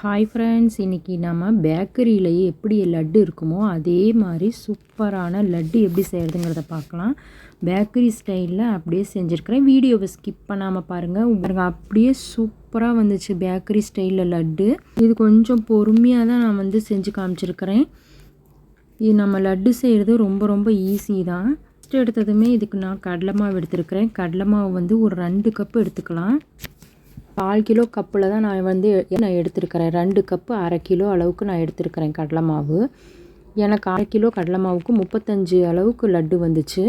Hi friends இன்றைக்கி நம்ம பேக்கரியிலேயே எப்படி லட்டு இருக்குமோ அதே மாதிரி சூப்பரான லட்டு எப்படி செய்கிறதுங்கிறத பார்க்கலாம். பேக்கரி ஸ்டைலில் அப்படியே செஞ்சுருக்கிறேன். வீடியோவை ஸ்கிப் பண்ணாமல் பாருங்கள் உங்களுக்கு அப்படியே சூப்பராக வந்துச்சு பேக்கரி ஸ்டைலில் லட்டு. இது கொஞ்சம் பொறுமையாக தான் நான் வந்து செஞ்சு காமிச்சிருக்கிறேன். இது நம்ம லட்டு செய்கிறது ரொம்ப ரொம்ப ஈஸி தான். ஃபஸ்ட்டு எடுத்ததுமே இதுக்கு நான் கடலை மாவு எடுத்துருக்கிறேன். கடலை மாவு வந்து ஒரு ரெண்டு கப்பு எடுத்துக்கலாம். கால் கிலோ கப்பில் தான் நான் வந்து நான் எடுத்துருக்கிறேன். ரெண்டு கப்பு அரை கிலோ அளவுக்கு நான் எடுத்துருக்கிறேன் கடலை மாவு. எனக்கு அரை கிலோ கடலை மாவுக்கு முப்பத்தஞ்சு அளவுக்கு லட்டு வந்துச்சு.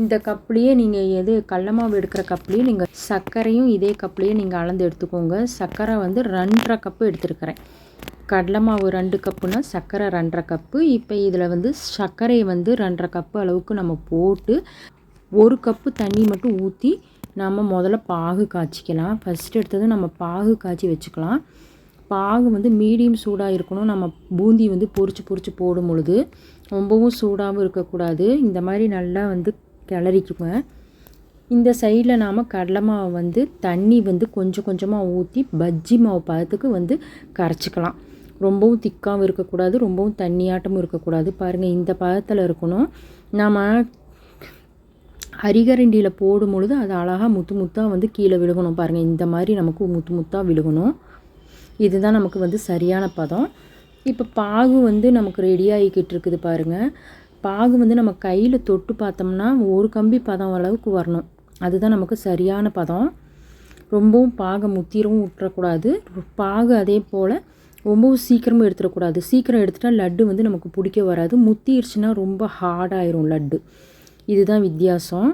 இந்த கப்லேயே நீங்கள் எது கடல மாவு எடுக்கிற கப்லேயே நீங்கள் சர்க்கரையும் இதே கப்லேயே நீங்கள் அளந்து எடுத்துக்கோங்க. சர்க்கரை வந்து ரெண்டரை கப்பு எடுத்துருக்கிறேன். கடலை மாவு ரெண்டு கப்புனால் சர்க்கரை ரெண்டரை கப்பு. இப்போ இதில் வந்து சர்க்கரையை வந்து ரெண்டரை கப்பு அளவுக்கு நம்ம போட்டு ஒரு கப்பு தண்ணி மட்டும் ஊற்றி நம்ம முதல்ல பாகு காய்ச்சிக்கலாம். ஃபஸ்ட்டு எடுத்தது நம்ம பாகு காய்ச்சி வச்சுக்கலாம். பாகு வந்து மீடியம் சூடாக இருக்கணும். நம்ம பூந்தி வந்து பொறிச்சு பொறிச்சு போடும் பொழுது ரொம்பவும் சூடாகவும் இருக்கக்கூடாது. இந்த மாதிரி நல்லா வந்து கிளறிக்குங்க. இந்த சைடில் நாம் கடலை மாவு வந்து தண்ணி வந்து கொஞ்சம் கொஞ்சமாக ஊற்றி பஜ்ஜி மாவு பதத்துக்கு வந்து கரைச்சிக்கலாம். ரொம்பவும் திக்காகவும் இருக்கக்கூடாது. ரொம்பவும் தண்ணியாட்டமும் இருக்கக்கூடாது. பாருங்கள் இந்த பதத்தில் இருக்கணும். நாம் அரிகரண்டியில் போடும் பொழுது அது அழகாக முத்து முத்தாக வந்து கீழே விழுகணும் பாருங்கள் இந்த மாதிரி நமக்கு முத்து முத்தாக விழுகணும். இதுதான் நமக்கு வந்து சரியான பதம். இப்போ பாகு வந்து நமக்கு ரெடி ஆகிக்கிட்டு இருக்குது பாருங்கள் பாகு வந்து நம்ம கையில் தொட்டு பார்த்தோம்னா ஒரு கம்பி பதம் அளவுக்கு வரணும். அதுதான் நமக்கு சரியான பதம். ரொம்பவும் பாகை முத்திரவும் விட்டுறக்கூடாது பாகு அதே போல் ரொம்பவும் சீக்கிரமும் எடுத்துடக்கூடாது. சீக்கிரம் எடுத்துட்டால் லட்டு வந்து நமக்கு பிடிக்க வராது. முத்திருச்சுன்னா ரொம்ப ஹார்டாயிரும் லட்டு. இதுதான் வித்தியாசம்.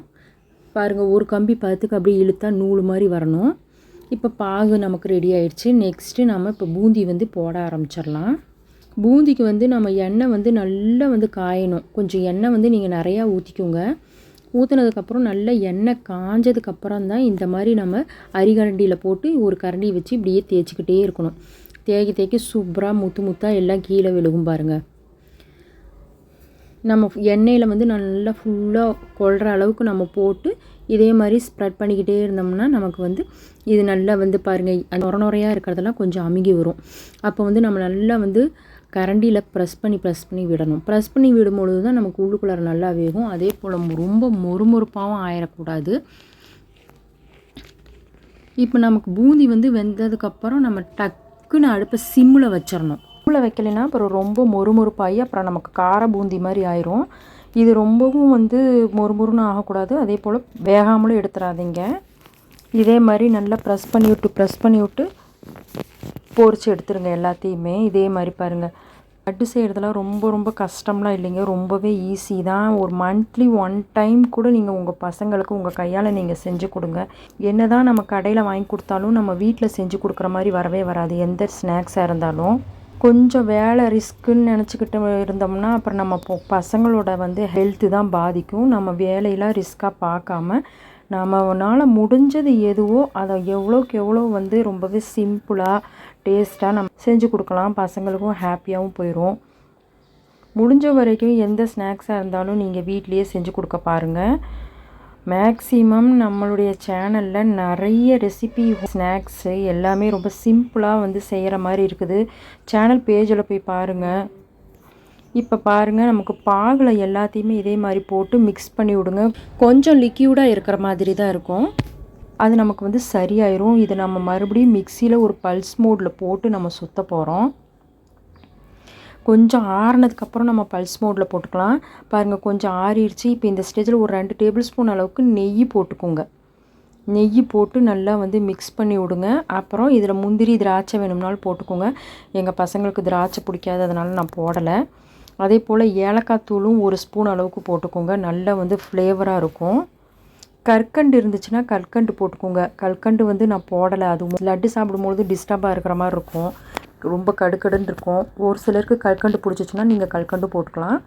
பாருங்கள் ஒரு கம்பி பத்துக்கு அப்படியே இழுத்தா நூல் மாதிரி வரணும். இப்போ பாகு நமக்கு ரெடி ஆயிடுச்சு. நெக்ஸ்ட்டு நம்ம இப்போ பூந்தி வந்து போட ஆரம்பிச்சிடலாம். பூந்திக்கு வந்து நம்ம எண்ணெய் வந்து நல்லா வந்து காயணும். கொஞ்சம் எண்ணெய் வந்து நீங்கள் நிறையா ஊற்றிக்கோங்க ஊற்றுனதுக்கப்புறம் நல்ல எண்ணெய் காஞ்சதுக்கப்புறம் தான் இந்த மாதிரி நம்ம அரிகரண்டியில் போட்டு ஒரு கரண்டி வச்சு இப்படியே தேய்ச்சிக்கிட்டே இருக்கணும். தேய்க்க தேய்க்க சூப்பராக முத்து முத்தாக எல்லாம் கீழே விழுகும் பாருங்கள் நம்ம எண்ணெயில் வந்து நல்லா ஃபுல்லாக கொள்கிற அளவுக்கு நம்ம போட்டு இதே மாதிரி ஸ்ப்ரெட் பண்ணிக்கிட்டே இருந்தோம்னா நமக்கு வந்து இது நல்லா வந்து பாருங்கள் நுர நுறையாக இருக்கிறதெல்லாம் கொஞ்சம் அமுகி வரும். அப்போ வந்து நம்ம நல்லா வந்து கரண்டியில் ப்ரெஸ் பண்ணி ப்ரெஸ் பண்ணி விடணும். ப்ரெஸ் பண்ணி விடும்பொழுது தான் நமக்கு உள்ளுக்குள்ளார நல்லா வேகும். அதே போல் ரொம்ப மொறுமொறுப்பாகவும் ஆயிடக்கூடாது இப்போ நமக்கு பூந்தி வந்து வெந்ததுக்கப்புறம் நம்ம டக்குன்னு அடுப்பை சிம்மில் வச்சிடணும் அடுப்பில் வைக்கலைன்னா அப்புறம் ரொம்ப மொறுமொறுப்பாகி அப்புறம் நமக்கு கார பூந்தி மாதிரி ஆயிரும். இது ரொம்பவும் வந்து மொறுமொறுன்னு ஆகக்கூடாது. அதே போல் வேகாமலும் எடுத்துடாதீங்க இதே மாதிரி நல்லா ப்ரெஸ் பண்ணி விட்டு ப்ரெஸ் பண்ணி விட்டு பொறிச்சு எடுத்துருங்க எல்லாத்தையுமே. இதே மாதிரி பாருங்கள் லட்டு செய்கிறதுலாம் ரொம்ப ரொம்ப கஷ்டம்லாம் இல்லைங்க. ரொம்பவே ஈஸி தான். ஒரு மந்த்லி ஒன் டைம் கூட நீங்கள் உங்கள் பசங்களுக்கு உங்கள் கையால் நீங்கள் செஞ்சு கொடுங்க. என்ன தான் நம்ம கடையில் வாங்கி கொடுத்தாலும் நம்ம வீட்டில் செஞ்சு கொடுக்குற மாதிரி வரவே வராது. எந்த ஸ்நாக்ஸாக இருந்தாலும். கொஞ்சம் வேலை ரிஸ்க்குன்னு நினச்சிக்கிட்டு இருந்தோம்னா அப்புறம் நம்ம பசங்களோட வந்து ஹெல்த்து தான் பாதிக்கும். நம்ம வேலையெல்லாம் ரிஸ்க்காக பார்க்காம நம்மளால் முடிஞ்சது எதுவோ அதை எவ்வளோக்கு எவ்வளோ வந்து ரொம்பவே சிம்பிளாக டேஸ்ட்டாக நம்ம செஞ்சு கொடுக்கலாம். பசங்களுக்கும் ஹாப்பியாகவும் போயிடும் முடிஞ்ச வரைக்கும் எந்த ஸ்நாக்ஸாக இருந்தாலும் நீங்கள் வீட்லேயே செஞ்சு கொடுக்க பாருங்கள் மேக்ஸிமம் நம்மளுடைய சேனலில் நிறைய ரெசிபி ஸ்நாக்ஸு எல்லாமே ரொம்ப சிம்பிளாக வந்து செய்கிற மாதிரி இருக்குது. சேனல் பேஜில் போய் பாருங்கள் இப்போ பாருங்கள் நமக்கு பாகில் எல்லாத்தையுமே இதே மாதிரி போட்டு மிக்ஸ் பண்ணி விடுங்க. கொஞ்சம் லிக்யூடாக இருக்கிற மாதிரி தான் இருக்கும். அது நமக்கு வந்து சரியாயிரும். இதை நம்ம மறுபடியும் மிக்சியில் ஒரு பல்ஸ் மோடில் போட்டு நம்ம சுற்ற போகிறோம் கொஞ்சம் ஆறுனதுக்கப்புறம் நம்ம பல்ஸ் மோடில் போட்டுக்கலாம். பாருங்கள் கொஞ்சம் ஆறிடுச்சு இப்போ இந்த ஸ்டேஜில் ஒரு ரெண்டு டேபிள் ஸ்பூன் அளவுக்கு நெய் போட்டுக்கோங்க. நெய் போட்டு நல்லா வந்து மிக்ஸ் பண்ணி விடுங்க. அப்புறம் இதில் முந்திரி திராட்சை வேணும்னாலும் போட்டுக்கோங்க. எங்கள் பசங்களுக்கு திராட்சை பிடிக்காது அதனால் நான் போடலை. அதே போல் ஏலக்காய் தூளும் ஒரு ஸ்பூன் அளவுக்கு போட்டுக்கோங்க. நல்லா வந்து ஃப்ளேவராக இருக்கும். கற்கண்டு இருந்துச்சுன்னா கற்கண்டு போட்டுக்கோங்க. கற்கண்டு வந்து நான் போடலை. அது லட்டு சாப்பிடும்பொழுது டிஸ்டர்பாக இருக்கிற மாதிரி இருக்கும். ரொம்ப கடுக்கடுன்னு இருக்கும். ஒரு சிலருக்கு கல்கண்டு பிடிச்சிச்சின்னா நீங்கள் கல்கண்டு போட்டுக்கலாம்.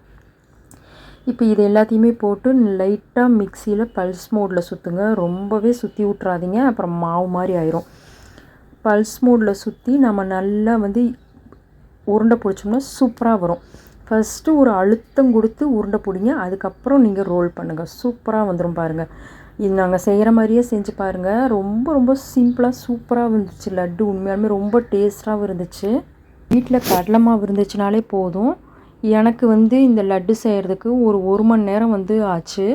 இப்போ இது எல்லாத்தையுமே போட்டு லைட்டாக மிக்சியில் பல்ஸ் மோடில் சுற்றுங்க ரொம்பவே சுற்றி விட்றாதீங்க அப்புறம் மாவு மாதிரி ஆயிரும். பல்ஸ் மோடில் சுற்றி நம்ம நல்லா வந்து உருண்டை பிடிச்சோம்னா சூப்பராக வரும். ஃபஸ்ட்டு ஒரு அழுத்தம் கொடுத்து உருண்டை பிடிங்க. அதுக்கப்புறம் நீங்கள் ரோல் பண்ணுங்கள் சூப்பராக வந்துடும் பாருங்கள் இது நாங்கள் செய்கிற மாதிரியே செஞ்சு பாருங்கள் ரொம்ப ரொம்ப சிம்பிளாக சூப்பராக இருந்துச்சு லட்டு. உண்மையாலுமே ரொம்ப டேஸ்ட்டாகவும் இருந்துச்சு வீட்டில் கடலை மாவு இருந்துச்சுனாலே போதும். எனக்கு வந்து இந்த லட்டு செய்கிறதுக்கு ஒரு ஒரு மணி நேரம் வந்து ஆச்சு.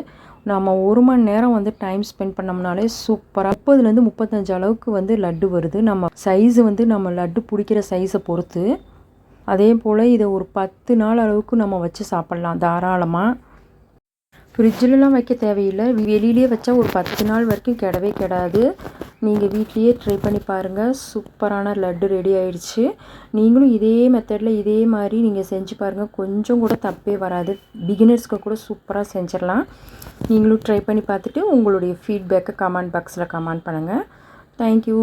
நம்ம ஒரு மணி நேரம் வந்து டைம் ஸ்பெண்ட் பண்ணோம்னாலே சூப்பராக முப்பதுலேருந்து முப்பத்தஞ்சு அளவுக்கு வந்து லட்டு வருது. நம்ம சைஸு வந்து நம்ம லட்டு பிடிக்கிற சைஸை பொறுத்து. அதே போல் இதை ஒரு பத்து நாள் அளவுக்கு நம்ம வச்சு சாப்பிட்லாம் தாராளமாக ஃப்ரிட்ஜிலலாம் வைக்க தேவையில்லை. வெளியிலே வச்சா ஒரு பத்து நாள் வரைக்கும் கெடவே கெடாது. நீங்கள் வீட்லேயே ட்ரை பண்ணி பாருங்கள் சூப்பரான லட்டு ரெடி ஆயிடுச்சு. நீங்களும் இதே மெத்தடில் இதே மாதிரி நீங்கள் செஞ்சு பாருங்கள் கொஞ்சம் கூட தப்பே வராது. பிகினர்ஸ்க்கு கூட சூப்பராக செஞ்சிடலாம். நீங்களும் ட்ரை பண்ணி பார்த்துட்டு உங்களுடைய ஃபீட்பேக்கை கமெண்ட் பாக்ஸில் கமெண்ட் பண்ணுங்கள் தேங்க்யூ